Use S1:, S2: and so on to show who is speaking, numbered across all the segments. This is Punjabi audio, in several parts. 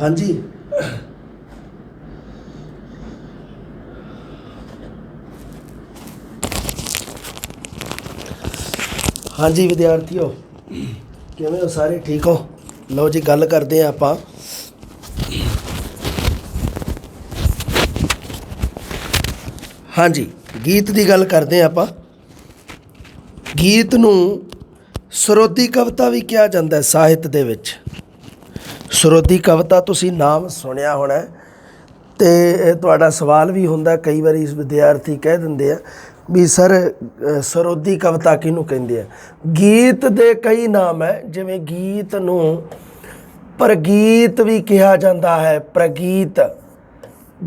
S1: ਹਾਂਜੀ। ਹਾਂਜੀ, ਵਿਦਿਆਰਥੀਓ, ਕਿਵੇਂ ਹੋ ਸਾਰੇ? ਠੀਕ ਹੋ? ਲਓ ਜੀ, ਗੱਲ ਕਰਦੇ ਆ ਆਪਾਂ। ਹਾਂਜੀ, ਗੀਤ ਦੀ ਗੱਲ ਕਰਦੇ ਆ ਆਪਾਂ। ਗੀਤ ਨੂੰ ਸਰੋਤੀ ਕਵਿਤਾ ਵੀ ਕਿਹਾ ਜਾਂਦਾ ਹੈ ਸਾਹਿਤ ਦੇ ਵਿੱਚ। ਸਰੋਦੀ ਕਵਿਤਾ ਤੁਸੀਂ ਨਾਮ ਸੁਣਿਆ ਹੋਣਾ ਹੈ ਤੇ ਤੁਹਾਡਾ ਸਵਾਲ ਵੀ ਹੁੰਦਾ, ਕਈ ਵਾਰੀ ਵਿਦਿਆਰਥੀ ਕਹਿ ਦਿੰਦੇ ਆ ਵੀ ਸਰ ਸਰੋਦੀ ਕਵਿਤਾ ਕਿਹਨੂੰ ਕਹਿੰਦੇ ਆ? ਗੀਤ ਦੇ ਕਈ ਨਾਮ ਹੈ, ਜਿਵੇਂ ਗੀਤ ਨੂੰ ਪ੍ਰਗੀਤ ਵੀ ਕਿਹਾ ਜਾਂਦਾ ਹੈ, ਪ੍ਰਗੀਤ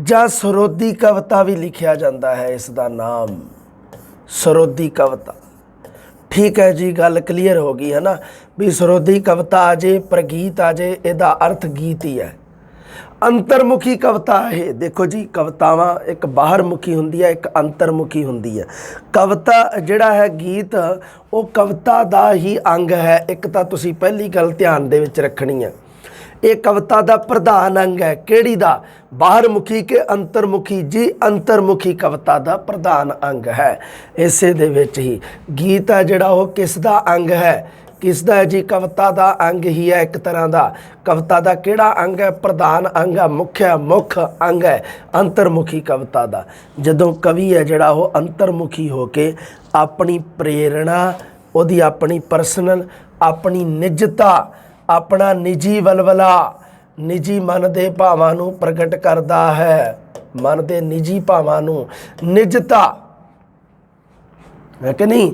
S1: ਜਾਂ ਸਰੋਦੀ ਕਵਿਤਾ ਵੀ ਲਿਖਿਆ ਜਾਂਦਾ ਹੈ, ਇਸ ਦਾ ਨਾਮ ਸਰੋਦੀ ਕਵਿਤਾ। ਠੀਕ ਹੈ ਜੀ, ਗੱਲ ਕਲੀਅਰ ਹੋ ਗਈ, ਹੈ ਨਾ? ਵੀ ਸਰੋਦੀ ਕਵਿਤਾ ਆ ਜੇ ਪ੍ਰਗੀਤ ਆ ਜੇ ਇਹਦਾ ਅਰਥ ਗੀਤ ਹੀ ਹੈ। ਅੰਤਰਮੁਖੀ ਕਵਿਤਾ ਇਹ, ਦੇਖੋ ਜੀ, ਕਵਿਤਾਵਾਂ ਇੱਕ ਬਾਹਰਮੁਖੀ ਹੁੰਦੀ ਹੈ, ਇੱਕ ਅੰਤਰਮੁਖੀ ਹੁੰਦੀ ਹੈ। ਕਵਿਤਾ ਜਿਹੜਾ ਹੈ ਗੀਤ, ਉਹ ਕਵਿਤਾ ਦਾ ਹੀ ਅੰਗ ਹੈ, ਇੱਕ ਤਾਂ ਤੁਸੀਂ ਪਹਿਲੀ ਗੱਲ ਧਿਆਨ ਦੇ ਵਿੱਚ ਰੱਖਣੀ ਹੈ। ਇਹ ਕਵਿਤਾ ਦਾ ਪ੍ਰਧਾਨ ਅੰਗ ਹੈ, ਕਿਹੜੀ ਦਾ? ਬਾਹਰਮੁਖੀ ਕੇ ਅੰਤਰਮੁਖੀ? ਜੀ, ਅੰਤਰਮੁਖੀ ਕਵਿਤਾ ਦਾ ਪ੍ਰਧਾਨ ਅੰਗ ਹੈ। ਇਸੇ ਦੇ ਵਿੱਚ ਹੀ ਗੀਤ ਹੈ ਜਿਹੜਾ, ਉਹ ਕਿਸ ਦਾ ਅੰਗ ਹੈ? ਕਿਸ ਦਾ ਹੈ ਜੀ? ਕਵਿਤਾ ਦਾ ਅੰਗ ਹੀ ਹੈ ਇੱਕ ਤਰ੍ਹਾਂ ਦਾ। ਕਵਿਤਾ ਦਾ ਕਿਹੜਾ ਅੰਗ ਹੈ? ਪ੍ਰਧਾਨ ਅੰਗ ਹੈ, ਮੁੱਖ ਹੈ, ਮੁੱਖ ਅੰਗ ਹੈ, ਅੰਤਰਮੁਖੀ ਕਵਿਤਾ ਦਾ। ਜਦੋਂ ਕਵੀ ਹੈ ਜਿਹੜਾ ਉਹ ਅੰਤਰਮੁਖੀ ਹੋ ਕੇ ਆਪਣੀ ਪ੍ਰੇਰਣਾ, ਉਹਦੀ ਆਪਣੀ ਪਰਸਨਲ ਆਪਣੀ ਨਿੱਜਤਾ, ਆਪਣਾ ਨਿੱਜੀ ਵਲਵਲਾ, ਨਿੱਜੀ ਮਨ ਦੇ ਭਾਵਾਂ ਨੂੰ ਪ੍ਰਗਟ ਕਰਦਾ ਹੈ। ਮਨ ਦੇ ਨਿੱਜੀ ਭਾਵਾਂ ਨੂੰ। ਨਿੱਜਤਾ। ਹੈ ਕਿ ਨਹੀਂ?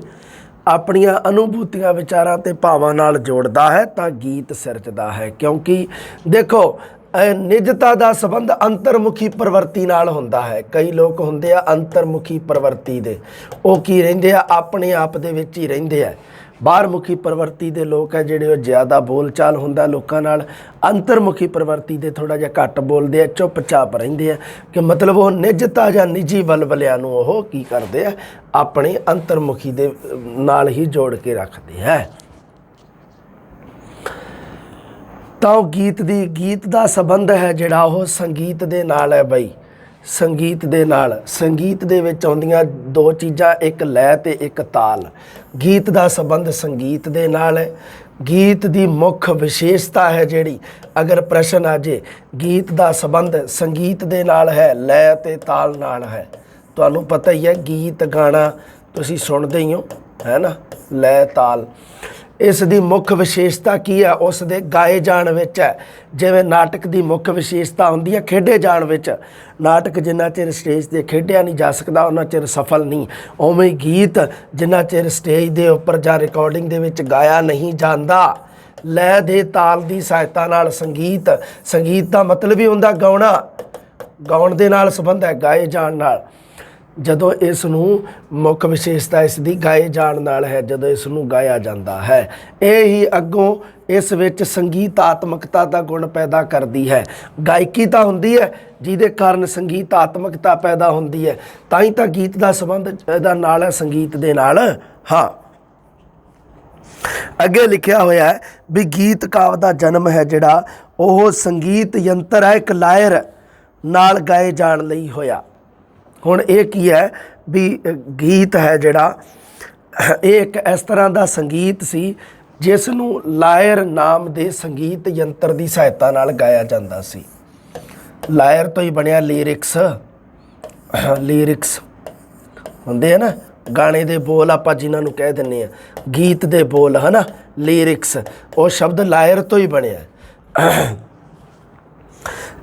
S1: ਆਪਣੀਆਂ ਅਨੁਭੂਤੀਆਂ, ਵਿਚਾਰਾਂ ਤੇ ਭਾਵਾਂ ਨਾਲ ਜੋੜਦਾ ਹੈ ਤਾਂ ਗੀਤ ਸਿਰਜਦਾ ਹੈ। ਕਿਉਂਕਿ ਦੇਖੋ ਇਹ ਨਿਜਤਾ ਦਾ ਸੰਬੰਧ ਅੰਤਰਮੁਖੀ ਪ੍ਰਵਰਤੀ ਨਾਲ ਹੁੰਦਾ ਹੈ। ਕਈ ਲੋਕ ਹੁੰਦੇ ਆ ਅੰਤਰਮੁਖੀ ਪ੍ਰਵਰਤੀ ਦੇ। ਉਹ ਕੀ ਰਹਿੰਦੇ ਆ? ਆਪਣੇ ਆਪ ਦੇ ਵਿੱਚ ਹੀ ਰਹਿੰਦੇ ਆ। ਬਾਹਰਮੁਖੀ ਪ੍ਰਵਰਤੀ ਦੇ ਲੋਕ ਹੈ ਜਿਹੜੇ ਉਹ ਜ਼ਿਆਦਾ ਬੋਲਚਾਲ ਹੁੰਦਾ ਲੋਕਾਂ ਨਾਲ। ਅੰਤਰਮੁਖੀ ਪ੍ਰਵਰਤੀ ਦੇ ਥੋੜਾ ਜਿਹਾ ਘੱਟ ਬੋਲਦੇ ਆ, ਚੁੱਪਚਾਪ ਰਹਿੰਦੇ ਆ। ਕਿ ਮਤਲਬ ਉਹ ਨਿੱਜਤਾ ਜਾਂ ਨਿੱਜੀ ਵਲਵਲਿਆਂ ਨੂੰ ਉਹ ਕੀ ਕਰਦੇ ਆ? ਆਪਣੇ ਅੰਤਰਮੁਖੀ ਦੇ ਨਾਲ ਹੀ ਜੋੜ ਕੇ ਰੱਖਦੇ ਆ। ਤਾਂ ਉਹ ਗੀਤ ਦੀ, ਗੀਤ ਦਾ ਸੰਬੰਧ ਹੈ ਜਿਹੜਾ ਉਹ ਸੰਗੀਤ ਦੇ ਨਾਲ ਹੈ ਬਈ। ਸੰਗੀਤ ਦੇ ਨਾਲ। ਸੰਗੀਤ ਦੇ ਵਿੱਚ ਆਉਂਦੀਆਂ ਦੋ ਚੀਜ਼ਾਂ, ਇੱਕ ਲੈ ਤੇ ਇੱਕ ਤਾਲ। ਗੀਤ ਦਾ ਸੰਬੰਧ ਸੰਗੀਤ ਦੇ ਨਾਲ ਹੈ। ਗੀਤ ਦੀ ਮੁੱਖ ਵਿਸ਼ੇਸ਼ਤਾ ਹੈ ਜਿਹੜੀ, ਅਗਰ ਪ੍ਰਸ਼ਨ ਆ ਜੇ, ਗੀਤ ਦਾ ਸੰਬੰਧ ਸੰਗੀਤ ਦੇ ਨਾਲ ਹੈ ਲੈ ਤੇ ਤਾਲ ਨਾਲ ਹੈ। ਤੁਹਾਨੂੰ ਪਤਾ ਹੀ ਹੈ, ਗੀਤ ਗਾਣਾ ਤੁਸੀਂ ਸੁਣਦੇ ਹੀ ਹੋ, ਹੈ ਨਾ? ਲੈ ਤਾਲ। ਇਸ ਦੀ ਮੁੱਖ ਵਿਸ਼ੇਸ਼ਤਾ ਕੀ ਹੈ? ਉਸ ਦੇ ਗਾਏ ਜਾਣ ਵਿੱਚ ਹੈ। ਜਿਵੇਂ ਨਾਟਕ ਦੀ ਮੁੱਖ ਵਿਸ਼ੇਸ਼ਤਾ ਹੁੰਦੀ ਹੈ ਖੇਡੇ ਜਾਣ ਵਿੱਚ। ਨਾਟਕ ਜਿੰਨਾ ਚਿਰ ਸਟੇਜ ਤੇ ਖੇਡਿਆ ਨਹੀਂ ਜਾ ਸਕਦਾ, ਉਹਨਾਂ ਚਿਰ ਸਫਲ ਨਹੀਂ। ਉਵੇਂ ਗੀਤ ਜਿੰਨਾ ਚਿਰ ਸਟੇਜ ਦੇ ਉੱਪਰ ਜਾਂ ਰਿਕਾਰਡਿੰਗ ਦੇ ਵਿੱਚ ਗਾਇਆ ਨਹੀਂ ਜਾਂਦਾ, ਲੈ ਦੇ ਤਾਲ ਦੀ ਸਹਾਇਤਾ ਨਾਲ ਸੰਗੀਤ। ਸੰਗੀਤ ਦਾ ਮਤਲਬ ਹੀ ਹੁੰਦਾ ਗਾਉਣਾ। ਗਾਉਣ ਦੇ ਨਾਲ ਸੰਬੰਧ ਹੈ ਗਾਏ ਜਾਣ ਨਾਲ। ਜਦੋਂ ਇਸ ਨੂੰ ਮੁੱਖ ਵਿਸ਼ੇਸ਼ਤਾ ਇਸ ਦੀ ਗਾਏ ਜਾਣ ਨਾਲ ਹੈ, ਜਦੋਂ ਇਸ ਨੂੰ ਗਾਇਆ ਜਾਂਦਾ ਹੈ, ਇਹ ਹੀ ਅੱਗੋਂ ਇਸ ਵਿੱਚ ਸੰਗੀਤਾਤਮਕਤਾ ਦਾ ਗੁਣ ਪੈਦਾ ਕਰਦੀ ਹੈ। ਗਾਇਕੀ ਤਾਂ ਹੁੰਦੀ ਹੈ, ਜਿਹਦੇ ਕਾਰਨ ਸੰਗੀਤਾਤਮਕਤਾ ਪੈਦਾ ਹੁੰਦੀ ਹੈ। ਤਾਂ ਹੀ ਤਾਂ ਗੀਤ ਦਾ ਸੰਬੰਧ ਇਹਦਾ ਨਾਲ ਹੈ, ਸੰਗੀਤ ਦੇ ਨਾਲ। ਹਾਂ। ਅੱਗੇ ਲਿਖਿਆ ਹੋਇਆ ਹੈ ਵੀ ਗੀਤ ਕਾਵ ਦਾ ਜਨਮ ਹੈ ਜਿਹੜਾ, ਉਹ ਸੰਗੀਤ ਯੰਤਰ ਹੈ, ਇੱਕ ਲਾਇਰ ਨਾਲ ਗਾਏ ਜਾਣ ਲਈ ਹੋਇਆ। ਹੁਣ ਇਹ ਕੀ ਹੈ ਵੀ ਗੀਤ ਹੈ ਜਿਹੜਾ, ਇਹ ਇੱਕ ਇਸ ਤਰ੍ਹਾਂ ਦਾ ਸੰਗੀਤ ਸੀ ਜਿਸ ਨੂੰ ਲਾਇਰ ਨਾਮ ਦੇ ਸੰਗੀਤ ਯੰਤਰ ਦੀ ਸਹਾਇਤਾ ਨਾਲ ਗਾਇਆ ਜਾਂਦਾ ਸੀ। ਲਾਇਰ ਤੋਂ ਹੀ ਬਣਿਆ ਲਿਰਿਕਸ ਲਿਰਿਕਸ ਹੁੰਦੇ ਆ ਨਾ, ਗਾਣੇ ਦੇ ਬੋਲ ਆਪਾਂ ਜਿਨ੍ਹਾਂ ਨੂੰ ਕਹਿ ਦਿੰਨੇ ਆ, ਗੀਤ ਦੇ ਬੋਲ, ਹਨਾ ਲਿਰਿਕਸ ਉਹ ਸ਼ਬਦ ਲਾਇਰ ਤੋਂ ਹੀ ਬਣਿਆ।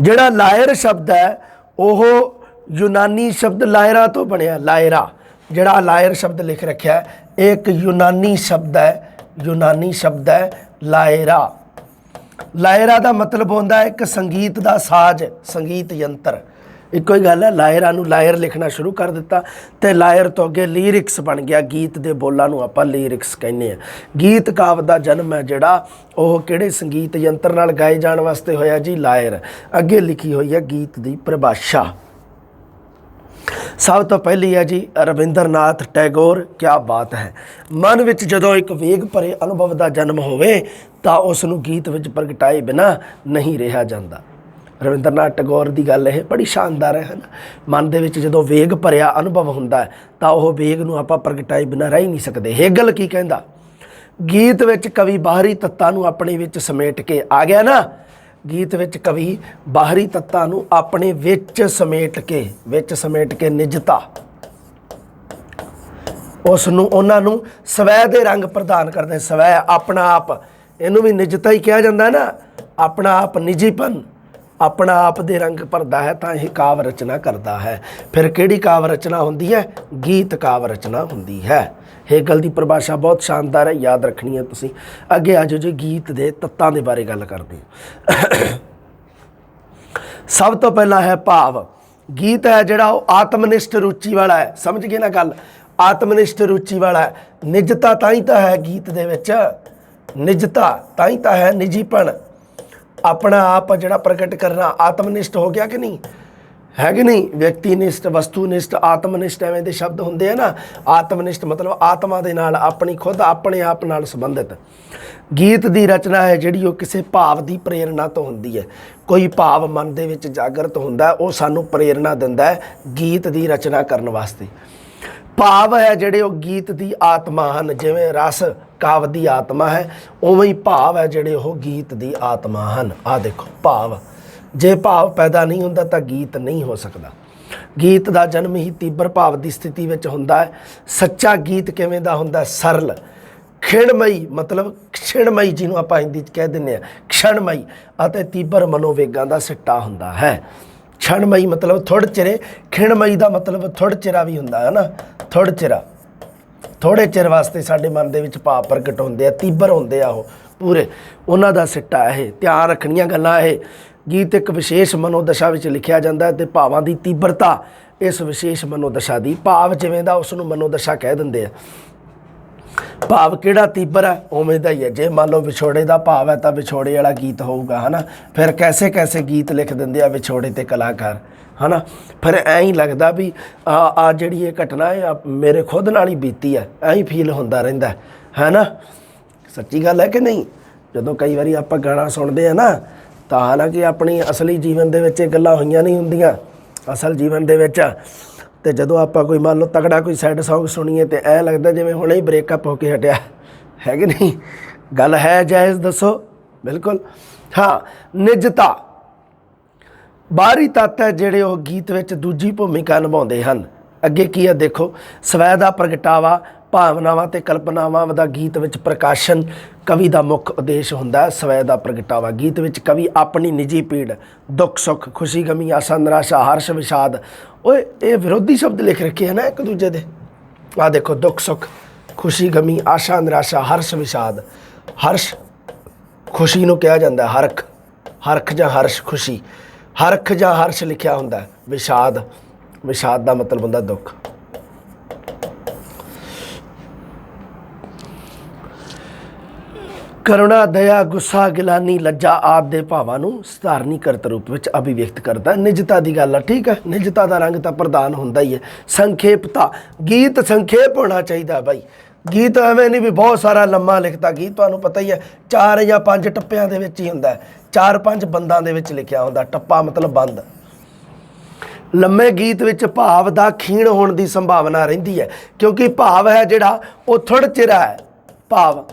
S1: ਜਿਹੜਾ ਲਾਇਰ ਸ਼ਬਦ ਹੈ, ਉਹ ਯੂਨਾਨੀ ਸ਼ਬਦ ਲਾਇਰਾ ਤੋਂ ਬਣਿਆ, ਲਾਇਰਾ, ਜਿਹੜਾ ਲਾਇਰ ਸ਼ਬਦ ਲਿਖ ਰੱਖਿਆ ਇਹ ਇੱਕ ਯੂਨਾਨੀ ਸ਼ਬਦ ਹੈ, ਯੂਨਾਨੀ ਸ਼ਬਦ ਹੈ, ਲਾਇਰਾ। ਲਾਇਰਾ ਦਾ ਮਤਲਬ ਹੁੰਦਾ ਹੈ ਇੱਕ ਸੰਗੀਤ ਦਾ ਸਾਜ਼, ਸੰਗੀਤ ਯੰਤਰ। ਇੱਕੋ ਹੀ ਗੱਲ ਹੈ, ਲਾਇਰਾ ਨੂੰ ਲਾਇਰ ਲਿਖਣਾ ਸ਼ੁਰੂ ਕਰ ਦਿੱਤਾ ਤੇ ਲਾਇਰ ਤੋਂ ਅੱਗੇ ਲਿਰਿਕਸ ਬਣ ਗਿਆ। ਗੀਤ ਦੇ ਬੋਲਾਂ ਨੂੰ ਆਪਾਂ ਲਿਰਿਕਸ ਕਹਿੰਦੇ ਆ ਗੀਤ ਕਾਵ ਦਾ ਜਨਮ ਹੈ ਜਿਹੜਾ, ਉਹ ਕਿਹੜੇ ਸੰਗੀਤ ਯੰਤਰ ਨਾਲ ਗਾਏ ਜਾਣ ਵਾਸਤੇ ਹੋਇਆ ਜੀ? ਲਾਇਰ। ਅੱਗੇ ਲਿਖੀ ਹੋਈ ਹੈ ਗੀਤ ਦੀ ਪਰਿਭਾਸ਼ਾ। ਸਭ ਤੋਂ ਪਹਿਲੀ ਹੈ ਜੀ ਰਵਿੰਦਰਨਾਥ ਟੈਗੋਰ ਕੀ ਬਾਤ ਹੈ। ਮਨ ਵਿੱਚ ਜਦੋਂ ਇੱਕ ਵੇਗ ਭਰੇ ਅਨੁਭਵ ਦਾ ਜਨਮ ਹੋਵੇ, ਤਾਂ ਉਸ ਨੂੰ ਗੀਤ ਵਿੱਚ ਪ੍ਰਗਟਾਏ ਬਿਨਾ ਨਹੀਂ ਰਿਹਾ ਜਾਂਦਾ। ਰਵਿੰਦਰਨਾਥ ਟੈਗੋਰ ਦੀ ਗੱਲ ਇਹ ਬੜੀ ਸ਼ਾਨਦਾਰ ਹੈ ਨਾ? ਮਨ ਦੇ ਵਿੱਚ ਜਦੋਂ ਵੇਗ ਭਰਿਆ ਅਨੁਭਵ ਹੁੰਦਾ ਹੈ, ਤਾਂ ਉਹ ਵੇਗ ਨੂੰ ਆਪਾਂ ਪ੍ਰਗਟਾਏ ਬਿਨਾ ਰਹਿ ਨਹੀਂ ਸਕਦੇ। ਹੇਗਲ ਕੀ ਕਹਿੰਦਾ? ਗੀਤ ਵਿੱਚ ਕਵੀ ਬਾਹਰੀ ਤੱਤਾਂ ਨੂੰ ਆਪਣੇ ਵਿੱਚ ਸਮੇਟ ਕੇ, ਆ ਗਿਆ ਨਾ ਗੀਤ ਵਿੱਚ ਕਵੀ ਬਾਹਰੀ ਤੱਤਾਂ ਨੂੰ ਆਪਣੇ ਵਿੱਚ ਸਮੇਟ ਕੇ, ਵਿੱਚ ਸਮੇਟ ਕੇ ਨਿਜਤਾ। ਉਸ ਨੂੰ ਉਹਨਾਂ ਨੂੰ ਸਵੈ ਦੇ ਰੰਗ ਪ੍ਰਦਾਨ ਕਰਦੇ, ਸਵੈ ਆਪਣਾ ਆਪ। ਇਹਨੂੰ ਵੀ ਨਿਜਤਾ ਹੀ ਕਿਹਾ ਜਾਂਦਾ ਨਾ, ਆਪਣਾ ਆਪ ਨਿਜੀਪਨ। ਆਪਣਾ ਆਪ ਦੇ ਰੰਗ ਭਰਦਾ ਹੈ ਤਾਂ ਇਹ ਕਾਵ ਰਚਨਾ ਕਰਦਾ ਹੈ। ਫਿਰ ਕਿਹੜੀ ਕਾਵ ਰਚਨਾ ਹੁੰਦੀ ਹੈ? ਗੀਤ ਕਾਵ ਰਚਨਾ ਹੁੰਦੀ ਹੈ। ਹੇਗਲ ਦੀ ਪਰਿਭਾਸ਼ਾ ਬਹੁਤ ਸ਼ਾਨਦਾਰ ਹੈ, ਯਾਦ ਰੱਖਣੀ ਹੈ ਤੁਸੀਂ। ਅੱਗੇ ਆ ਜਾਓ ਜੀ, ਗੀਤ ਦੇ ਤੱਤਾਂ ਦੇ ਬਾਰੇ ਗੱਲ ਕਰਦੇ ਹਾਂ। ਸਭ ਤੋਂ ਪਹਿਲਾਂ ਹੈ ਭਾਵ। ਗੀਤ ਹੈ ਜਿਹੜਾ ਉਹ ਆਤਮਨਿਸ਼ਟ ਰੁਚੀ ਵਾਲਾ ਹੈ। ਸਮਝ ਗਏ ਨਾ ਗੱਲ? ਆਤਮਨਿਸ਼ਟ ਰੁਚੀ ਵਾਲਾ ਹੈ। ਨਿਜਤਾ ਤਾਂ ਹੀ ਤਾਂ ਹੈ ਗੀਤ ਦੇ ਵਿੱਚ। ਨਿਜਤਾ ਤਾਂ ਹੀ ਤਾਂ ਹੈ, ਨਿਜੀਪਣ। ਆਪਣਾ ਆਪ ਜਿਹੜਾ ਪ੍ਰਗਟ ਕਰਨਾ ਆਤਮਨਿਸ਼ਟ ਹੋ ਗਿਆ ਕਿ ਨਹੀਂ? ਹੈ ਕਿ ਨਹੀਂ? ਵਿਅਕਤੀਨਿਸ਼ਟ, ਵਸਤੂਨਿਸ਼ਟ, ਆਤਮਨਿਸ਼ਟ ਐਵੇਂ ਦੇ ਸ਼ਬਦ ਹੁੰਦੇ ਆ ਨਾ, ਆਤਮਨਿਸ਼ਟ ਮਤਲਬ ਆਤਮਾ ਦੇ ਨਾਲ ਆਪਣੀ ਖੁਦ, ਆਪਣੇ ਆਪ ਨਾਲ ਸੰਬੰਧਿਤ। ਗੀਤ ਦੀ ਰਚਨਾ ਹੈ ਜਿਹੜੀ ਉਹ ਕਿਸੇ ਭਾਵ ਦੀ ਪ੍ਰੇਰਣਾ ਤੋਂ ਹੁੰਦੀ ਹੈ। ਕੋਈ ਭਾਵ ਮਨ ਦੇ ਵਿੱਚ ਜਾਗਰਤ ਹੁੰਦਾ, ਉਹ ਸਾਨੂੰ ਪ੍ਰੇਰਣਾ ਦਿੰਦਾ ਹੈ ਗੀਤ ਦੀ ਰਚਨਾ ਕਰਨ ਵਾਸਤੇ। ਭਾਵ ਹੈ ਜਿਹੜੇ ਉਹ ਗੀਤ ਦੀ ਆਤਮਾ ਹਨ, ਜਿਵੇਂ ਰਸ ਕਾਵ ਦੀ ਆਤਮਾ ਹੈ, ਉਵੇਂ ਹੀ ਭਾਵ ਹੈ ਜਿਹੜੇ ਉਹ ਗੀਤ ਦੀ ਆਤਮਾ ਹਨ। ਆ ਦੇਖੋ, ਭਾਵ। ਜੇ ਭਾਵ ਪੈਦਾ ਨਹੀਂ ਹੁੰਦਾ ਤਾਂ ਗੀਤ ਨਹੀਂ ਹੋ ਸਕਦਾ। ਗੀਤ ਦਾ ਜਨਮ ਹੀ ਤੀਬਰ ਭਾਵ ਦੀ ਸਥਿਤੀ ਵਿੱਚ ਹੁੰਦਾ ਹੈ। ਸੱਚਾ ਗੀਤ ਕਿਵੇਂ ਦਾ ਹੁੰਦਾ? ਸਰਲ। ਖਿਣਮਈ, ਮਤਲਬ ਖਿਣਮਈ ਜਿਹਨੂੰ ਆਪਾਂ ਹਿੰਦੀ ਚ ਕਹਿ ਦਿੰਦੇ ਆ ਖਿਣਮਈ ਅਤੇ ਤੀਬਰ ਮਨੋਵੇਗਾਂ ਦਾ ਸਿੱਟਾ ਹੁੰਦਾ ਹੈ। ਛਣਮਈ ਮਤਲਬ ਥੋੜ ਚਿਰੇ ਖਿਣਮਈ ਦਾ ਮਤਲਬ ਥੋੜ ਚਿਰਾ ਵੀ ਹੁੰਦਾ ਹੈ ਨਾ ਥੋੜ ਚਿਰਾ ਥੋੜੇ ਚਿਰ ਵਾਸਤੇ ਸਾਡੇ ਮਨ ਦੇ ਵਿੱਚ ਭਾਵ ਪ੍ਰਗਟ ਹੁੰਦੇ ਆ ਤੀਬਰ ਹੁੰਦੇ ਆ ਉਹ ਪੂਰੇ ਉਹਨਾਂ ਦਾ ਸਿੱਟਾ ਇਹ ਧਿਆਨ ਰੱਖਣੀਆਂ ਗੱਲਾਂ ਇਹ ਗੀਤ ਇੱਕ ਵਿਸ਼ੇਸ਼ ਮਨੋਦਸ਼ਾ ਵਿੱਚ ਲਿਖਿਆ ਜਾਂਦਾ ਹੈ ਤੇ ਭਾਵਾਂ ਦੀ ਤੀਬਰਤਾ ਇਸ ਵਿਸ਼ੇਸ਼ ਮਨੋਦਸ਼ਾ ਦੀ ਭਾਵ ਜਿਵੇਂ ਦਾ ਉਸ ਨੂੰ ਮਨੋਦਸ਼ਾ ਕਹਿ ਦਿੰਦੇ ਆ ਭਾਵ ਕਿਹੜਾ ਤੀਬਰ ਹੈ? ਉਵੇਂ ਦਾ ਹੀ ਹੈ। ਜੇ ਮੰਨ ਲਓ ਵਿਛੋੜੇ ਦਾ ਭਾਵ ਹੈ ਤਾਂ ਵਿਛੋੜੇ ਵਾਲਾ ਗੀਤ ਹੋਊਗਾ, ਹਨਾ? ਫਿਰ ਕੈਸੇ ਕੈਸੇ ਗੀਤ ਲਿਖ ਦਿੰਦੇ ਆ ਵਿਛੋੜੇ ਤੇ ਕਲਾਕਾਰ, ਹਨਾ? ਫਿਰ ਐਂ ਹੀ ਲੱਗਦਾ ਵੀ ਆ ਆ ਜਿਹੜੀ ਇਹ ਘਟਨਾ ਹੈ ਮੇਰੇ ਖੁਦ ਨਾਲ ਹੀ ਬੀਤੀ ਹੈ ਐਂ ਹੀ ਫੀਲ ਹੁੰਦਾ ਰਹਿੰਦਾ ਹੈ ਨਾ ਸੱਚੀ ਗੱਲ ਹੈ ਕਿ ਨਹੀਂ? ਜਦੋਂ ਕਈ ਵਾਰੀ ਆਪਾਂ ਗਾਣਾ ਸੁਣਦੇ ਆ ਨਾ, ਤਾਂ ਹਾਲਾਂਕਿ ਆਪਣੀ ਅਸਲੀ ਜੀਵਨ ਦੇ ਵਿੱਚ ਇਹ ਗੱਲਾਂ ਹੋਈਆਂ ਨਹੀਂ ਹੁੰਦੀਆਂ। ਅਸਲ ਜੀਵਨ ਦੇ ਵਿੱਚ ਤੇ ਜਦੋਂ ਆਪਾਂ ਕੋਈ ਮੰਨ ਲਓ ਤਗੜਾ ਕੋਈ ਸੈਡ Song ਸੁਣੀਏ ਤੇ ਐ ਲੱਗਦਾ ਜਿਵੇਂ ਹੁਣੇ ਹੀ ਬ੍ਰੇਕਅਪ ਹੋ ਕੇ ਹਟਿਆ। ਹੈ ਕਿ ਨਹੀਂ? ਗੱਲ ਹੈ ਜਾਇਜ਼ ਦੱਸੋ? ਬਿਲਕੁਲ। ਹਾਂ, ਨਿਜਤਾ। ਬਾਹਰੀ ਤੱਤ ਹੈ ਜਿਹੜੇ ਉਹ ਗੀਤ ਵਿੱਚ ਦੂਜੀ ਭੂਮਿਕਾ ਨਿਭਾਉਂਦੇ ਹਨ। ਅੱਗੇ ਕੀ ਹੈ ਦੇਖੋ? ਸਵੈ ਦਾ ਪ੍ਰਗਟਾਵਾ ਭਾਵਨਾਵਾਂ ਤੇ ਕਲਪਨਾਵਾਂ ਦਾ ਗੀਤ ਵਿੱਚ ਪ੍ਰਕਾਸ਼ਨ ਕਵੀ ਦਾ ਮੁੱਖ ਉਦੇਸ਼ ਹੁੰਦਾ ਹੈ, ਸਵੈ ਦਾ ਪ੍ਰਗਟਾਵਾ। ਗੀਤ ਵਿੱਚ ਕਵੀ ਆਪਣੀ ਨਿੱਜੀ ਪੀੜ ਦੁੱਖ, ਸੁੱਖ, ਖੁਸ਼ੀ ਗਮੀ ਆਸਾ ਨਿਰਾਸ਼ਾ ਹਰਸ਼, ਵਿਸ਼ਾਦ। ਓਏ, ਇਹ ਵਿਰੋਧੀ ਸ਼ਬਦ ਲਿਖ ਰੱਖੇ ਹਨ ਇੱਕ ਦੂਜੇ ਦੇ। ਆ ਦੇਖੋ, ਦੁੱਖ, ਸੁੱਖ, ਖੁਸ਼ੀ, ਗਮੀ, ਆਸ਼ਾ, ਨਿਰਾਸ਼ਾ, ਹਰਸ਼, ਵਿਸ਼ਾਦ। ਹਰਸ਼ ਖੁਸ਼ੀ ਨੂੰ ਕਿਹਾ ਜਾਂਦਾ ਹਰਖ। ਹਰਖ ਜਾਂ ਹਰਸ਼ ਖੁਸ਼ੀ। ਹਰਖ ਜਾਂ ਹਰਸ਼ ਲਿਖਿਆ ਹੁੰਦਾ ਵਿਸ਼ਾਦ। ਵਿਸ਼ਾਦ ਦਾ ਮਤਲਬ ਹੁੰਦਾ ਦੁੱਖ। ਕਰੁਣਾ, ਦਇਆ, ਗੁੱਸਾ, ਗਿਲਾਨੀ, ਲੱਜਾ ਆਦ ਦੇ ਭਾਵਾਂ ਨੂੰ ਸਧਾਰਨੀਕਰਤ ਰੂਪ ਵਿੱਚ ਅਭਿਵਿਅਕਤ ਕਰਦਾ ਹੈ। ਨਿਜਤਾ ਦੀ ਗੱਲ ਆ, ਠੀਕ ਹੈ? ਨਿਜਤਾ ਦਾ ਰੰਗ ਤਾਂ ਪ੍ਰਧਾਨ ਹੁੰਦਾ ਹੀ ਹੈ। ਸੰਖੇਪਤਾ ਗੀਤ ਸੰਖੇਪ ਹੋਣਾ ਚਾਹੀਦਾ ਬਾਈ। ਗੀਤ ਐਵੇਂ ਨਹੀਂ ਵੀ ਬਹੁਤ ਸਾਰਾ ਲੰਮਾ ਲਿਖਤਾ। ਗੀਤ ਤੁਹਾਨੂੰ ਪਤਾ ਹੀ ਹੈ, ਚਾਰ ਜਾਂ ਪੰਜ ਟੱਪਿਆਂ ਦੇ ਵਿੱਚ ਹੀ ਹੁੰਦਾ ਚਾਰ ਪੰਜ ਬੰਦਾਂ ਦੇ ਵਿੱਚ ਲਿਖਿਆ ਹੁੰਦਾ ਟੱਪਾ ਮਤਲਬ ਬੰਦ। ਲੰਮੇ ਗੀਤ ਵਿੱਚ ਭਾਵ ਦਾ ਖੀਣ ਹੋਣ ਦੀ ਸੰਭਾਵਨਾ ਰਹਿੰਦੀ ਹੈ। ਕਿਉਂਕਿ ਭਾਵ ਹੈ ਜਿਹੜਾ, ਉਹ ਥੋੜ ਚਿਰਾ ਹੈ। ਭਾਵ।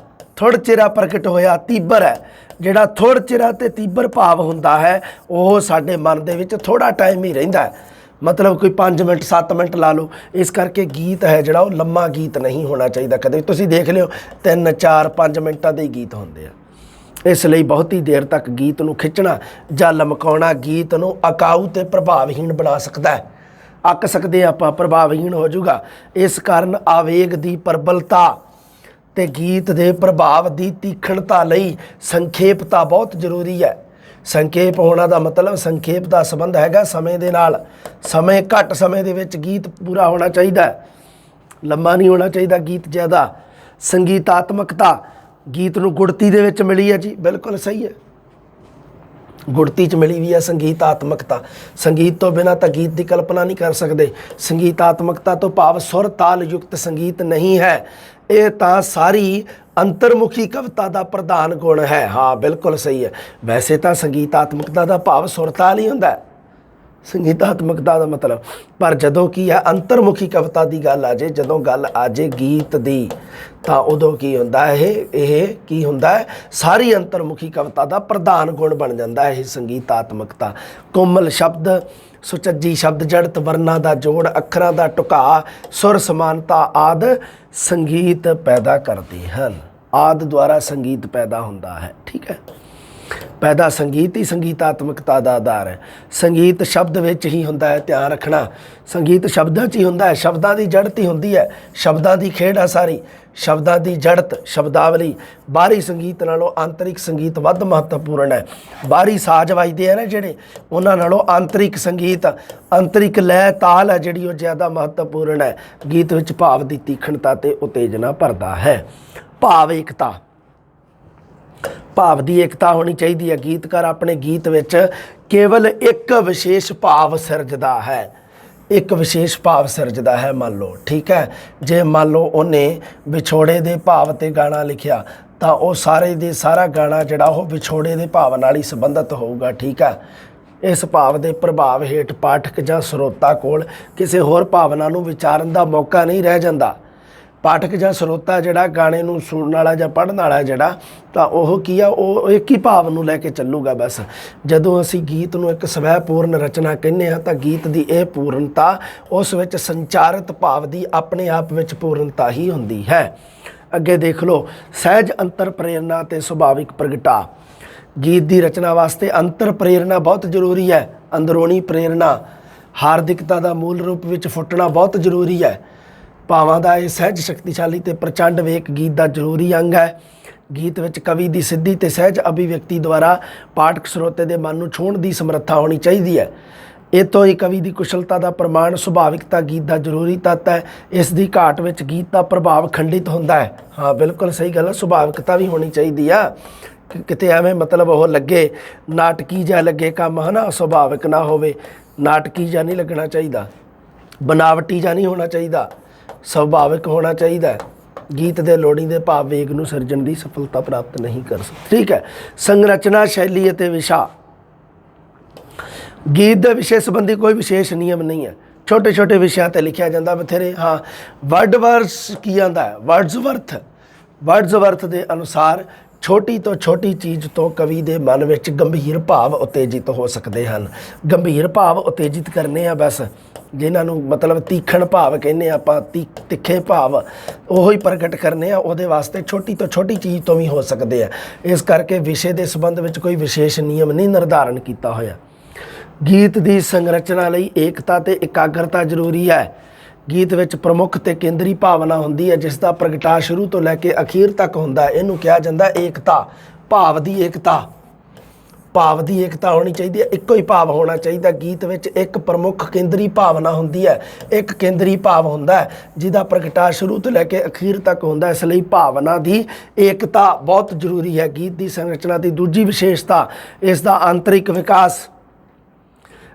S1: ਥੋੜ ਚਿਰਾ ਪ੍ਰਗਟ ਹੋਇਆ ਤੀਬਰ ਹੈ। ਜਿਹੜਾ ਥੋੜ ਚਿਰਾ ਤੇ ਤੀਬਰ ਭਾਵ ਹੁੰਦਾ ਹੈ, ਉਹ ਸਾਡੇ ਮਨ ਦੇ ਵਿੱਚ ਥੋੜਾ ਟਾਈਮ ਹੀ ਰਹਿੰਦਾ ਹੈ। ਮਤਲਬ ਕੋਈ 5 ਮਿੰਟ 7 ਮਿੰਟ ਲਾ ਲਓ। ਇਸ ਕਰਕੇ ਗੀਤ ਹੈ ਜਿਹੜਾ, ਉਹ ਲੰਮਾ ਗੀਤ ਨਹੀਂ ਹੋਣਾ ਚਾਹੀਦਾ ਕਦੇ। ਤੁਸੀਂ ਦੇਖ ਲਿਓ 3 4 5 ਮਿੰਟਾਂ ਦੇ ਹੀ ਗੀਤ ਹੁੰਦੇ ਆ। ਇਸ ਲਈ ਬਹੁਤੀ ਦੇਰ ਤੱਕ ਗੀਤ ਨੂੰ ਖਿੱਚਣਾ ਜਾਂ ਲਮਕਾਉਣਾ ਗੀਤ ਨੂੰ ਅਕਾਊ ਤੇ ਪ੍ਰਭਾਵਹੀਣ ਬਣਾ ਸਕਦਾ ਹੈ। ਅੱਕ ਸਕਦੇ ਆਪਾਂ, ਪ੍ਰਭਾਵਹੀਣ ਹੋ ਜਾਊਗਾ। ਇਸ ਕਾਰਨ ਆਵੇਗ ਦੀ ਪ੍ਰਬਲਤਾ ਤੇ ਗੀਤ ਦੇ ਪ੍ਰਭਾਵ ਦੀ ਤੀਖਣਤਾ ਲਈ ਸੰਖੇਪਤਾ ਬਹੁਤ ਜ਼ਰੂਰੀ ਹੈ। ਸੰਖੇਪ ਹੋਣਾ ਦਾ ਮਤਲਬ ਸੰਖੇਪ ਦਾ ਸੰਬੰਧ ਹੈਗਾ ਸਮੇਂ ਦੇ ਨਾਲ। ਸਮੇਂ ਘੱਟ ਸਮੇਂ ਦੇ ਵਿੱਚ ਗੀਤ ਪੂਰਾ ਹੋਣਾ ਚਾਹੀਦਾ ਹੈ। ਲੰਮਾ ਨਹੀਂ ਹੋਣਾ ਚਾਹੀਦਾ ਗੀਤ ਜ਼ਿਆਦਾ। ਸੰਗੀਤਾਤਮਕਤਾ ਗੀਤ ਨੂੰ ਗੁੜਤੀ ਦੇ ਵਿੱਚ ਮਿਲੀ ਹੈ ਜੀ, ਬਿਲਕੁਲ ਸਹੀ ਹੈ। ਗੁੜਤੀ ਚ ਮਿਲੀ ਵੀ ਹੈ ਸੰਗੀਤਾਤਮਕਤਾ। ਸੰਗੀਤ ਤੋਂ ਬਿਨਾ ਤਾਂ ਗੀਤ ਦੀ ਕਲਪਨਾ ਨਹੀਂ ਕਰ ਸਕਦੇ। ਸੰਗੀਤਾਤਮਕਤਾ ਤੋਂ ਭਾਵ ਸੁਰ ਤਾਲ ਯੁਕਤ ਸੰਗੀਤ ਨਹੀਂ ਹੈ। ਇਹ ਤਾਂ ਸਾਰੀ ਅੰਤਰਮੁਖੀ ਕਵਿਤਾ ਦਾ ਪ੍ਰਧਾਨ ਗੁਣ ਹੈ। ਹਾਂ, ਬਿਲਕੁਲ ਸਹੀ ਹੈ। ਵੈਸੇ ਤਾਂ ਸੰਗੀਤਾਤਮਕਤਾ ਦਾ ਭਾਵ ਸੁਰ ਤਾਲ ਹੀ ਹੁੰਦਾ ਹੈ। ਸੰਗੀਤਾਤਮਕਤਾ ਦਾ ਮਤਲਬ। ਪਰ ਜਦੋਂ ਕੀ ਹੈ ਅੰਤਰਮੁਖੀ ਕਵਿਤਾ ਦੀ ਗੱਲ ਆ ਜੇ, ਜਦੋਂ ਗੱਲ ਆ ਜੇ ਗੀਤ ਦੀ, ਤਾਂ ਉਦੋਂ ਕੀ ਹੁੰਦਾ ਇਹ ਇਹ ਕੀ ਹੁੰਦਾ ਹੈ? ਸਾਰੀ ਅੰਤਰਮੁਖੀ ਕਵਿਤਾ ਦਾ ਪ੍ਰਧਾਨ ਗੁਣ ਬਣ ਜਾਂਦਾ ਹੈ ਇਹ ਸੰਗੀਤਾਤਮਕਤਾ। ਕੋਮਲ ਸ਼ਬਦ, ਸੁਚੱਜੀ ਸ਼ਬਦ, ਜੜਤ ਵਰਨਾ ਦਾ ਜੋੜ, ਅੱਖਰਾਂ ਦਾ ਟੁਕਾ, ਸੁਰ ਸਮਾਨਤਾ ਆਦ ਸੰਗੀਤ ਪੈਦਾ ਕਰਦੇ ਹਨ। ਆਦ ਦੁਆਰਾ ਸੰਗੀਤ ਪੈਦਾ ਹੁੰਦਾ ਹੈ। ਠੀਕ ਹੈ? ਪੈਦਾ ਸੰਗੀਤ ਹੀ ਸੰਗੀਤਾਤਮਕਤਾ ਦਾ ਆਧਾਰ ਹੈ। ਸੰਗੀਤ ਸ਼ਬਦ ਵਿੱਚ ਹੀ ਹੁੰਦਾ ਹੈ, ਧਿਆਨ ਰੱਖਣਾ। ਸੰਗੀਤ ਸ਼ਬਦਾਂ 'ਚ ਹੀ ਹੁੰਦਾ ਹੈ, ਸ਼ਬਦਾਂ ਦੀ ਜੜਤ ਹੀ ਹੁੰਦੀ ਹੈ। ਸ਼ਬਦਾਂ ਦੀ ਖੇਡ ਆ ਸਾਰੀ। ਸ਼ਬਦਾਂ ਦੀ ਜੜਤ ਸ਼ਬਦਾਵਲੀ। ਬਾਹਰੀ ਸੰਗੀਤ ਨਾਲੋਂ ਆਂਤਰਿਕ ਸੰਗੀਤ ਵੱਧ ਮਹੱਤਵਪੂਰਨ ਹੈ। ਬਾਹਰੀ ਸਾਜ਼ ਵੱਜਦੇ ਆ ਨਾ ਜਿਹੜੇ, ਉਹਨਾਂ ਨਾਲੋਂ ਆਂਤਰਿਕ ਸੰਗੀਤ, ਆਂਤਰਿਕ ਲੈ ਤਾਲ ਹੈ ਜਿਹੜੀ ਉਹ ਜ਼ਿਆਦਾ ਮਹੱਤਵਪੂਰਨ ਹੈ। ਗੀਤ ਵਿੱਚ ਭਾਵ ਦੀ ਤੀਖਣਤਾ ਤੇ ਉਤੇਜਨਾ ਭਰਦਾ ਹੈ। ਭਾਵ ਏਕਤਾ। ਭਾਵ ਦੀ ਏਕਤਾ ਹੋਣੀ ਚਾਹੀਦੀ ਹੈ। ਗੀਤਕਾਰ ਆਪਣੇ ਗੀਤ ਵਿੱਚ ਕੇਵਲ ਇੱਕ ਵਿਸ਼ੇਸ਼ ਭਾਵ ਸਿਰਜਦਾ ਹੈ। ਇੱਕ ਵਿਸ਼ੇਸ਼ ਭਾਵ ਸਿਰਜਦਾ ਹੈ, ਮੰਨ ਲਓ, ਠੀਕ ਹੈ? ਜੇ ਮੰਨ ਲਓ ਉਹਨੇ ਵਿਛੋੜੇ ਦੇ ਭਾਵ ਤੇ ਗਾਣਾ ਲਿਖਿਆ, ਤਾਂ ਉਹ ਸਾਰੇ ਦੇ ਸਾਰਾ ਗਾਣਾ ਜਿਹੜਾ ਉਹ ਵਿਛੋੜੇ ਦੇ ਭਾਵ ਨਾਲ ਹੀ ਸੰਬੰਧਿਤ ਹੋਊਗਾ, ਠੀਕ ਹੈ? ਇਸ ਭਾਵ ਦੇ ਪ੍ਰਭਾਵ ਹੇਠ ਪਾਠਕ ਜਾਂ ਸਰੋਤਾ ਕੋਲ ਕਿਸੇ ਹੋਰ ਭਾਵਨਾ ਨੂੰ ਵਿਚਾਰਨ ਦਾ ਮੌਕਾ ਨਹੀਂ ਰਹਿ ਜਾਂਦਾ। ਪਾਠਕ ਜਾਂ ਸਰੋਤਾ ਜਿਹੜਾ ਗਾਣੇ ਨੂੰ ਸੁਣਨ ਵਾਲਾ ਜਾਂ ਪੜ੍ਹਨ ਵਾਲਾ ਜਿਹੜਾ, ਤਾਂ ਉਹ ਕੀ ਆ, ਉਹ ਇੱਕ ਹੀ ਭਾਵ ਨੂੰ ਲੈ ਕੇ ਚੱਲੂਗਾ ਬਸ। ਜਦੋਂ ਅਸੀਂ ਗੀਤ ਨੂੰ ਇੱਕ ਸਵੈ ਪੂਰਨ ਰਚਨਾ ਕਹਿੰਦੇ ਆ ਤਾਂ ਗੀਤ ਦੀ ਇਹ ਪੂਰਨਤਾ ਉਸ ਵਿੱਚ ਸੰਚਾਰਿਤ ਭਾਵ ਦੀ ਆਪਣੇ ਆਪ ਵਿੱਚ ਪੂਰਨਤਾ ਹੀ ਹੁੰਦੀ ਹੈ। ਅੱਗੇ ਦੇਖ ਲਓ, ਸਹਿਜ ਅੰਤਰ ਪ੍ਰੇਰਣਾ ਤੇ ਸੁਭਾਵਿਕ ਪ੍ਰਗਟਾ। ਗੀਤ ਦੀ ਰਚਨਾ ਵਾਸਤੇ ਅੰਤਰ ਪ੍ਰੇਰਣਾ ਬਹੁਤ ਜ਼ਰੂਰੀ ਹੈ। ਅੰਦਰੂਨੀ ਪ੍ਰੇਰਣਾ, ਹਾਰਦਿਕਤਾ ਦਾ ਮੂਲ ਰੂਪ ਵਿੱਚ ਫੁੱਟਣਾ ਬਹੁਤ ਜ਼ਰੂਰੀ ਹੈ। ਭਾਵਾਂ ਦਾ ਇਹ ਸਹਿਜ ਸ਼ਕਤੀਸ਼ਾਲੀ ਤੇ ਪ੍ਰਚੰਡ ਵੇਖ ਗੀਤ ਦਾ ਜ਼ਰੂਰੀ ਅੰਗ ਹੈ। ਗੀਤ ਵਿੱਚ ਕਵੀ ਦੀ ਸਿੱਧੀ ਤੇ ਸਹਿਜ ਅਭਿਵਿਅਕਤੀ ਦੁਆਰਾ ਪਾਠਕ ਸਰੋਤੇ ਦੇ ਮਨ ਨੂੰ ਛੂਹਣ ਦੀ ਸਮਰੱਥਾ ਹੋਣੀ ਚਾਹੀਦੀ ਹੈ। ਇਹ ਤੋਂ ਹੀ ਕਵੀ ਦੀ ਕੁਸ਼ਲਤਾ ਦਾ ਪ੍ਰਮਾਣ, ਸੁਭਾਵਿਕਤਾ ਗੀਤ ਦਾ ਜ਼ਰੂਰੀ ਤੱਤ ਹੈ। ਇਸ ਦੀ ਘਾਟ ਵਿੱਚ ਗੀਤ ਦਾ ਪ੍ਰਭਾਵ ਖੰਡਿਤ ਹੁੰਦਾ ਹੈ। ਹਾਂ, ਬਿਲਕੁਲ ਸਹੀ ਗੱਲ ਹੈ, ਸੁਭਾਵਿਕਤਾ ਵੀ ਹੋਣੀ ਚਾਹੀਦੀ ਆ। ਕਿਤੇ ਐਵੇਂ ਮਤਲਬ ਉਹ ਲੱਗੇ, ਨਾਟਕੀ ਜਿਹਾ ਲੱਗੇ ਕੰਮ, ਹਨਾ, ਸੁਭਾਵਿਕ ਨਾ ਹੋਵੇ। ਨਾਟਕੀ ਜਿਹਾ ਨਹੀਂ ਲੱਗਣਾ ਚਾਹੀਦਾ। ਬਨਾਵਟੀ ਜਿਹਾ ਨਹੀਂ ਹੋਣਾ ਚਾਹੀਦਾ। ਸੁਭਾਵਿਕ ਹੋਣਾ ਚਾਹੀਦਾ ਹੈ। ਗੀਤ ਦੇ ਲੋੜੀ ਦੇ ਭਾਵ ਵੇਗ ਨੂੰ ਸਿਰਜਣ ਦੀ ਸਫਲਤਾ ਪ੍ਰਾਪਤ ਨਹੀਂ ਕਰ ਸਕਦਾ। ਠੀਕ ਹੈ। ਸੰਰਚਨਾ ਸ਼ੈਲੀ ਅਤੇ ਵਿਸ਼ਾ। ਗੀਤ ਦੇ ਵਿਸ਼ੇ ਸੰਬੰਧੀ ਕੋਈ ਵਿਸ਼ੇਸ਼ ਨਿਯਮ ਨਹੀਂ ਹੈ। ਛੋਟੇ ਛੋਟੇ ਵਿਸ਼ਿਆਂ ਤੇ ਲਿਖਿਆ ਜਾਂਦਾ ਬਥੇਰੇ। ਹਾਂ ਵਰਡ ਵਰਸ ਕੀ ਆਂਦਾ ਹੈ? ਵਰਡਸਵਰਥ ਵਰਡਸਵਰਥ ਦੇ ਅਨੁਸਾਰ ਛੋਟੀ ਤੋਂ ਛੋਟੀ ਚੀਜ਼ ਤੋਂ ਕਵੀ ਦੇ ਮਨ ਵਿੱਚ ਗੰਭੀਰ ਭਾਵ ਉਤੇਜਿਤ ਹੋ ਸਕਦੇ ਹਨ। ਗੰਭੀਰ ਭਾਵ ਉਤੇਜਿਤ ਕਰਨੇ ਆ ਬਸ। ਜਿਨ੍ਹਾਂ ਨੂੰ ਮਤਲਬ ਤੀਖਣ ਭਾਵ ਕਹਿੰਦੇ ਆ, ਆਪਾਂ ਤੀ- ਤਿੱਖੇ ਭਾਵ ਉਹੋ ਹੀ ਪ੍ਰਗਟ ਕਰਨੇ ਆ, ਉਹਦੇ ਵਾਸਤੇ ਛੋਟੀ ਤੋਂ ਛੋਟੀ ਚੀਜ਼ ਤੋਂ ਵੀ ਹੋ ਸਕਦੇ ਆ। ਇਸ ਕਰਕੇ ਵਿਸ਼ੇ ਦੇ ਸੰਬੰਧ ਵਿੱਚ ਕੋਈ ਵਿਸ਼ੇਸ਼ ਨਿਯਮ ਨਹੀਂ ਨਿਰਧਾਰਨ ਕੀਤਾ ਹੋਇਆ। ਗੀਤ ਦੀ ਸੰਰਚਨਾ ਲਈ ਏਕਤਾ ਤੇ ਇਕਾਗਰਤਾ ਜ਼ਰੂਰੀ ਹੈ। ਗੀਤ ਵਿੱਚ ਪ੍ਰਮੁੱਖ ਤੇ ਕੇਂਦਰੀ ਭਾਵਨਾ ਹੁੰਦੀ ਹੈ ਜਿਸ ਦਾ ਪ੍ਰਗਟਾਅ ਸ਼ੁਰੂ ਤੋਂ ਲੈ ਕੇ ਅਖੀਰ ਤੱਕ ਹੁੰਦਾ ਹੈ। ਇਹਨੂੰ ਕਿਹਾ ਜਾਂਦਾ ਏਕਤਾ। ਭਾਵ ਦੀ ਏਕਤਾ। ਭਾਵ ਦੀ ਏਕਤਾ ਹੋਣੀ ਚਾਹੀਦੀ ਹੈ। ਇੱਕੋ ਹੀ ਭਾਵ ਹੋਣਾ ਚਾਹੀਦਾ। ਗੀਤ ਵਿੱਚ ਇੱਕ ਪ੍ਰਮੁੱਖ ਕੇਂਦਰੀ ਭਾਵਨਾ ਹੁੰਦੀ ਹੈ। ਇੱਕ ਕੇਂਦਰੀ ਭਾਵ ਹੁੰਦਾ ਹੈ, ਜਿਹਦਾ ਪ੍ਰਗਟਾਅ ਸ਼ੁਰੂ ਤੋਂ ਲੈ ਕੇ ਅਖੀਰ ਤੱਕ ਹੁੰਦਾ ਹੈ। ਇਸ ਲਈ ਭਾਵਨਾ ਦੀ ਏਕਤਾ ਬਹੁਤ ਜ਼ਰੂਰੀ ਹੈ। ਗੀਤ ਦੀ ਸੰਰਚਨਾ ਦੀ ਦੂਜੀ ਵਿਸ਼ੇਸ਼ਤਾ, ਇਸ ਦਾ ਆਂਤਰਿਕ ਵਿਕਾਸ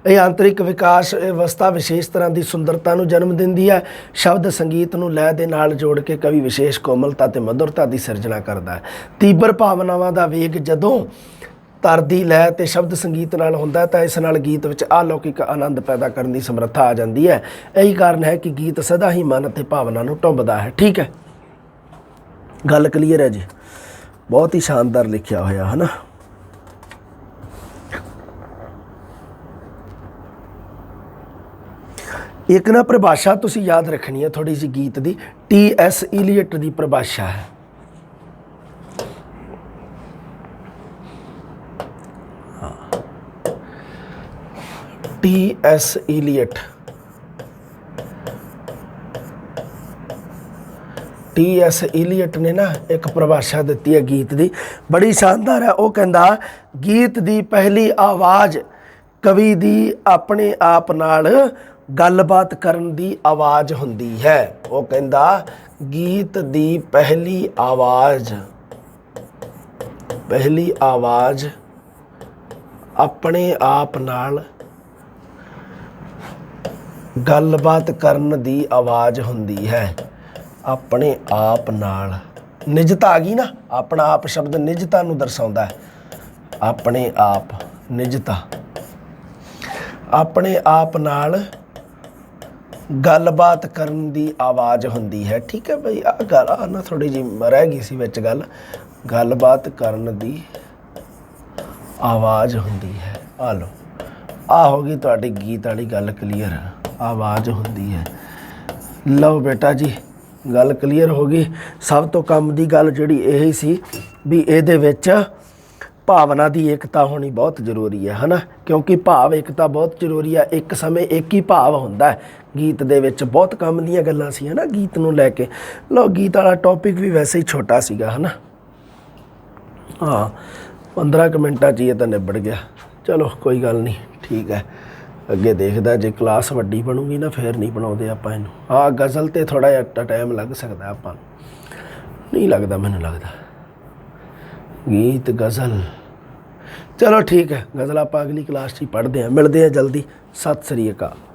S1: ਇਹ ਆਂਤਰਿਕ ਵਿਕਾਸ ਅਵਸਥਾ ਵਿਸ਼ੇਸ਼ ਤਰ੍ਹਾਂ ਦੀ ਸੁੰਦਰਤਾ ਨੂੰ ਜਨਮ ਦਿੰਦੀ ਹੈ। ਸ਼ਬਦ ਸੰਗੀਤ ਨੂੰ ਲੈ ਦੇ ਨਾਲ ਜੋੜ ਕੇ ਕਵੀ ਵਿਸ਼ੇਸ਼ ਕੋਮਲਤਾ ਤੇ ਮਧੁਰਤਾ ਦੀ ਸਿਰਜਣਾ ਕਰਦਾ ਹੈ। ਤੀਬਰ ਭਾਵਨਾਵਾਂ ਦਾ ਵੇਗ ਜਦੋਂ ਤਰਦੀ ਲੈ ਤੇ ਸ਼ਬਦ ਸੰਗੀਤ ਨਾਲ ਹੁੰਦਾ ਤਾਂ ਇਸ ਨਾਲ ਗੀਤ ਵਿੱਚ ਅਲੌਕਿਕ ਆਨੰਦ ਪੈਦਾ ਕਰਨ ਦੀ ਸਮਰੱਥਾ ਆ ਜਾਂਦੀ ਹੈ। ਇਹੀ ਕਾਰਨ ਹੈ ਕਿ ਗੀਤ ਸਦਾ ਹੀ ਮਨ ਅਤੇ ਭਾਵਨਾ ਨੂੰ ਟੁੰਬਦਾ ਹੈ। ਠੀਕ ਹੈ। ਗੱਲ ਕਲੀਅਰ ਹੈ ਜੀ। ਬਹੁਤ ਹੀ ਸ਼ਾਨਦਾਰ ਲਿਖਿਆ ਹੋਇਆ ਹੈ ਨਾ ਇੱਕ ਨਾ ਪਰਿਭਾਸ਼ਾ ਤੁਸੀਂ ਯਾਦ ਰੱਖਣੀ ਹੈ ਥੋੜੀ ਜਿਹੀ ਗੀਤ ਦੀ ਟੀ ਐਸ ਇਲੀਅਟ ਦੀ ਪਰਿਭਾਸ਼ਾ ਹੈ। T S Eliot T S Eliot ਨੇ ਨਾ ਇੱਕ ਪਰਿਭਾਸ਼ਾ ਦਿੱਤੀ ਹੈ ਗੀਤ ਦੀ। ਬੜੀ ਸ਼ਾਨਦਾਰ ਹੈ, ਉਹ ਕਹਿੰਦਾ, ਗੀਤ ਦੀ ਪਹਿਲੀ ਆਵਾਜ਼ ਕਵੀ ਦੀ ਆਪਣੇ ਆਪ ਨਾਲ ਗੱਲਬਾਤ ਕਰਨ ਦੀ ਆਵਾਜ਼ ਹੁੰਦੀ ਹੈ। ਉਹ ਕਹਿੰਦਾ, ਗੀਤ ਦੀ ਪਹਿਲੀ ਆਵਾਜ਼ ਪਹਿਲੀ ਆਵਾਜ਼ ਆਪਣੇ ਆਪ ਨਾਲ ਗੱਲਬਾਤ ਕਰਨ ਦੀ ਆਵਾਜ਼ ਹੁੰਦੀ ਹੈ। ਆਪਣੇ ਆਪ ਨਾਲ। ਨਿਜਤਾ ਆ ਗਈ ਨਾ। ਆਪਣਾ ਆਪ ਸ਼ਬਦ ਨਿਜਤਾ ਨੂੰ ਦਰਸਾਉਂਦਾ ਹੈ। ਆਪਣੇ ਆਪ ਨਿਜਤਾ। ਆਪਣੇ ਆਪ ਨਾਲ ਗੱਲਬਾਤ ਕਰਨ ਦੀ ਆਵਾਜ਼ ਹੁੰਦੀ ਹੈ। ਠੀਕ ਹੈ ਭਈ ਆ ਗੱਲ ਆ ਨਾ ਥੋੜੀ ਜੀ ਰਹਿ ਗਈ ਸੀ ਵਿੱਚ ਗੱਲ। ਗੱਲਬਾਤ ਕਰਨ ਦੀ ਆਵਾਜ਼ ਹੁੰਦੀ ਹੈ। ਆ ਲਓ ਆ ਹੋ ਗਈ ਤੁਹਾਡੀ ਗੀਤ ਵਾਲੀ ਗੱਲ ਕਲੀਅਰ। ਆਵਾਜ਼ ਹੁੰਦੀ ਹੈ। ਲਓ ਬੇਟਾ ਜੀ, ਗੱਲ ਕਲੀਅਰ ਹੋ ਗਈ। ਸਭ ਤੋਂ ਕੰਮ ਦੀ ਗੱਲ ਜਿਹੜੀ ਇਹ ਸੀ ਵੀ ਇਹਦੇ ਵਿੱਚ ਭਾਵਨਾ ਦੀ ਏਕਤਾ ਹੋਣੀ ਬਹੁਤ ਜ਼ਰੂਰੀ ਹੈ, ਹਨਾ? ਕਿਉਂਕਿ ਭਾਵ ਏਕਤਾ ਬਹੁਤ ਜ਼ਰੂਰੀ ਹੈ। ਇੱਕ ਸਮੇਂ ਇੱਕ ਹੀ ਭਾਵ ਹੁੰਦਾ ਹੈ। ਗੀਤ ਦੇ ਵਿੱਚ ਬਹੁਤ ਕੰਮ ਦੀਆਂ ਗੱਲਾਂ ਸੀ, ਹਨਾ, ਗੀਤ ਨੂੰ ਲੈ ਕੇ। ਲਓ, ਗੀਤ ਵਾਲਾ ਟੌਪਿਕ ਵੀ ਵੈਸੇ ਹੀ ਛੋਟਾ ਸੀਗਾ, ਹਨਾ। ਹਾਂ 15 ਕੁ ਮਿੰਟਾਂ 'ਚ ਹੀ ਇਹ ਤਾਂ ਨਿਬੜ ਗਿਆ। ਚਲੋ, ਕੋਈ ਗੱਲ ਨਹੀਂ, ਠੀਕ ਹੈ। ਅੱਗੇ ਦੇਖਦਾ, ਜੇ ਕਲਾਸ ਵੱਡੀ ਬਣੂਗੀ ਨਾ, ਫੇਰ ਨਹੀਂ ਬਣਾਉਂਦੇ ਆਪਾਂ ਇਹਨੂੰ। ਹਾਂ ਗਜ਼ਲ ਤੇ ਥੋੜਾ ਜਿਹਾ ਟਾਈਮ ਲੱਗ ਸਕਦਾ ਆਪਾਂ ਨੂੰ। ਨਹੀਂ ਲੱਗਦਾ, ਮੈਨੂੰ ਲੱਗਦਾ। ਗੀਤ, ਗਜ਼ਲ। ਚਲੋ, ਠੀਕ ਹੈ। ਗਜ਼ਲ ਆਪਾਂ ਅਗਲੀ ਕਲਾਸ 'ਚ ਹੀ ਪੜ੍ਹਦੇ ਹਾਂ। ਮਿਲਦੇ ਹਾਂ ਜਲਦੀ। ਸਤਿ ਸ੍ਰੀ ਅਕਾਲ।